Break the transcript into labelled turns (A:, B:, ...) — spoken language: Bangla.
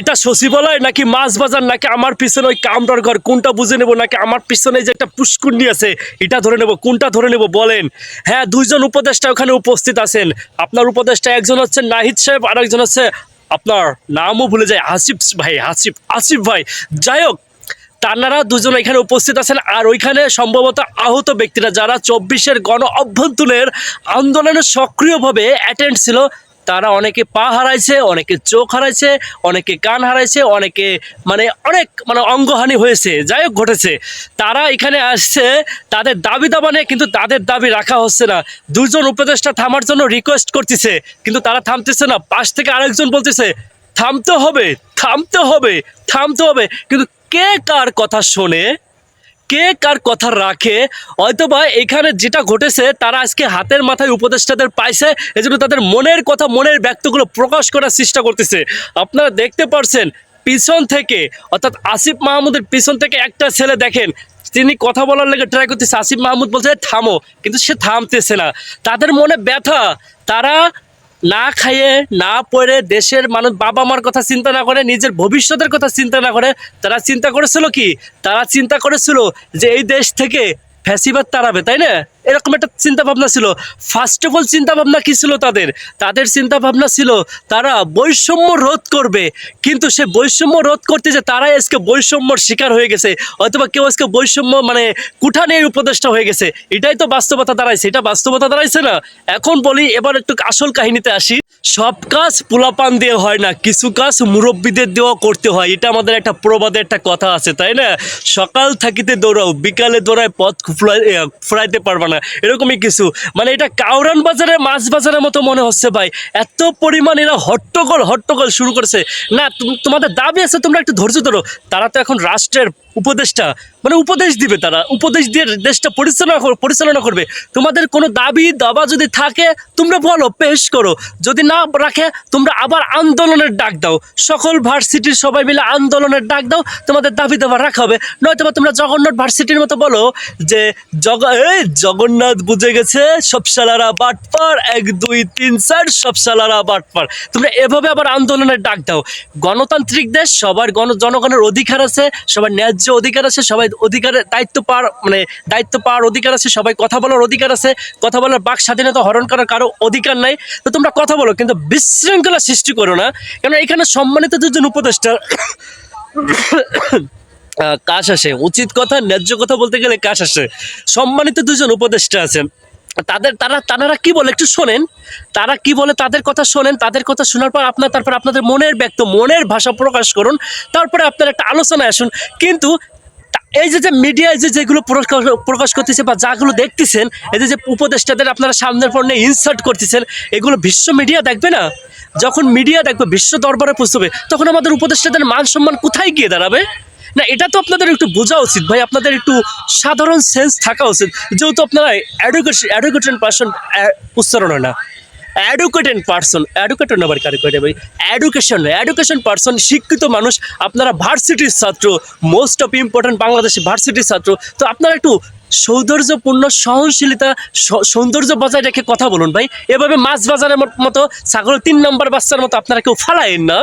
A: এটা সচিবালয় নাকি মাছ বাজার নাকি আমার পিছনে ওই কামরার ঘর? কোনটা বুঝে নেব নাকি আমার পিছনে যে একটা পুষ্কুন্ডি আছে, এটা ধরে নেব, কোনটা ধরে নেব বলেন। হ্যাঁ দুইজন উপদেষ্টা ওখানে উপস্থিত আছেন। আপনার উপদেষ্টা একজন হচ্ছে নাহিদ সাহেব আর একজন হচ্ছে আপনার নামও ভুলে যায় হাসিফ ভাই হাসিফ আসিফ ভাই। যাই হোক, তানারা দুজন এখানে উপস্থিত আছেন আর ওইখানে সম্ভবত আহত ব্যক্তিরা যারা চব্বিশের গণ অভ্যন্তরের আন্দোলনে সক্রিয়ভাবে অ্যাটেন্ড ছিল তারা অনেকে পা হারাইছে, অনেকে চোখ হারাইছে, অনেকে কান হারাইছে, অনেকে মানে অনেক মানে অঙ্গহানি হয়েছে, যাই হোক ঘটেছে। তারা এখানে আসছে, তাদের দাবি দাবা নিয়ে কিন্তু তাদের দাবি রাখা হচ্ছে না। দুজন উপদেষ্টা থামার জন্য রিকোয়েস্ট করতেছে, কিন্তু তারা থামতেছে না। পাশ থেকে আরেকজন বলতেছে, থামতে হবে থামতে হবে থামতে হবে। কিন্তু কে কার কথা শোনে? কে কার কথা রাখে, হয়তোবা এখানে যেটা ঘটেছে, তারা আজকে হাতের মাথায় উপদেষ্টাদের পাইছে, এজন্য তাদের মনের কথা, মনের ব্যক্তগুলো প্রকাশ করার চেষ্টা করতেছে। আপনারা দেখতে পারছেন, পিছন থেকে, অর্থাৎ আসিফ মাহমুদের পিছন থেকে একটা ছেলে দেখেন, তিনি কথা বলার লেগে ট্রাই করতেছে, আসিফ মাহমুদ বলছে, থামো। কিন্তু সে থামতেছে না। তাদের মনে ব্যথা, তারা না খাইয়ে, না পড়ে দেশের মানুষ বাবা মার কথা চিন্তা না করে, নিজের ভবিষ্যতের কথা চিন্তা না করে, তারা চিন্তা করেছিল কি? তারা চিন্তা করেছিল যে এই দেশ থেকে ফ্যাসিবাদ তাড়াবে, তাই না? এরকম একটা চিন্তা ভাবনা ছিল। ফার্স্ট অফ অল চিন্তা ভাবনা কি ছিল তাদের? তাদের চিন্তা ভাবনা ছিল তারা বৈষম্য রোধ করবে। কিন্তু সে বৈষম্য রোধ করতে যে তারাই আজকে বৈষম্যর শিকার হয়ে গেছে অথবা কেউ আজকে বৈষম্য মানে কুঠানের উপদেষ্টা হয়ে গেছে। এটাই তো বাস্তবতা দাঁড়াইছে এটা বাস্তবতা দাঁড়াইছে না। এখন বলি এবার একটু আসল কাহিনীতে আসি। সব কাজ পোলাপান দিয়ে হয় না কিছু কাজ মুরব্বীদের দেওয়া করতে হয়। এটা আমাদের একটা প্রবাদে একটা কথা আছে তাই না? সকাল থাকিতে দৌড়াও বিকালে দৌড়ায় পথ এ, ফুরাইতে পারবে না। এরকমই কিছু। মানে এটা কাউরান বাজারে, মাছ বাজারের মতো মনে হচ্ছে ভাই। এত পরিমাণ এরা হট্টগোল হট্টগোল শুরু করছে। না তোমাদের দাবি আছে, তোমরা একটু ধৈর্য ধরো। তারা তো এখন রাষ্ট্রের উপদেষ্টা। মানে উপদেশ দিবে তারা। উপদেশ দিয়ে দেশটা পরিচালনা পরিচালনা করবে। তোমাদের কোনো দাবি, দাবা যদি থাকে, তোমরা বলো, পেশ করো। যদি না রাখে, তোমরা আবার আন্দোলনের ডাক দাও। সকল ভার্সিটির সবাই মিলে আন্দোলনের ডাক দাও। তোমাদের দাবি দাবা রাখা হবে। নয়তো তোমরা জগন্নাথ ভার্সিটির মতো বলো যে, জগ এই জগন্নাথ বুঝে গেছে, সব সালারা বাটপার এক, দুই, তিন, চার, সব সালারা বাটপার তোমরা এভাবে আবার আন্দোলনের ডাক দাও। গণতান্ত্রিক দেশ, সবার গণ, জনগণের অধিকার আছে, সবার ন্যায্য অধিকার আছে, সবাই অধিকারের দায়িত্ব পাওয়ার মানে দায়িত্ব পাওয়ার অধিকার আছে, সবাই কথা বলার অধিকার আছে, কথা বলার বাক স্বাধীনতা হরণ করার কারও অধিকার নাই। তো তোমরা কথা বলো, কিন্তু বিশৃঙ্খলা সৃষ্টি করো না। কেন এখানে সম্মানিত দুজন উপদেষ্টা কাশ আসে। উচিত কথা, ন্যায্য কথা বলতে গেলে কাশ আসে। সম্মানিত দুজন উপদেষ্টা আছেন। তাদের, তারা তারা কি বলে? একটু শোনেন। তারা কি বলে? তাদের কথা শোনেন। তাদের কথা শোনার পর আপনার, তারপর আপনাদের মনের ব্যক্ত, মনের ভাষা প্রকাশ করুন। তারপরে আপনার একটা আলোচনায় আসুন। কিন্তু এই যে যে মিডিয়ায় যে, যেগুলো প্রকাশ প্রকাশ করতেছে বা যাগুলো দেখতেছেন, এই যে যে উপদেষ্টাদের আপনারা সামনের পর নিয়ে ইনসার্ট করতেছেন, এগুলো বিশ্ব মিডিয়া দেখবে না? যখন মিডিয়া দেখবে, বিশ্ব দরবারে পৌঁছবে, তখন আমাদের উপদেষ্টাদের মান সম্মান কোথায় গিয়ে দাঁড়াবে? না, এটা তো আপনাদের একটু বোঝা উচিত ভাই, আপনাদের একটু সাধারণ সেন্স থাকা উচিত। যেহেতু আপনারা অ্যাডুকেশন অ্যাডুকেটেড পার্সন উচ্চারণ না। অ্যাডুকেটেড পার্সন অ্যাডুকেটেড আবার কারে কয়টা ভাই? অ্যাডুকেশন অ্যাডুকেশন পার্সন শিক্ষিত মানুষ, আপনারা ভার্সিটির ছাত্র মোস্ট অফ ইম্পর্টেন্ট বাংলাদেশে ভার্সিটির ছাত্র। তো আপনারা একটু সৌন্দর্যপূর্ণ, সহনশীলতা সৌন্দর্য বজায় রেখে কথা বলুন ভাই। এভাবে মাছ বাজারের মতো ছাগল তিন নম্বর বাচ্চার মতো আপনারা কেউ ফালায়েন না।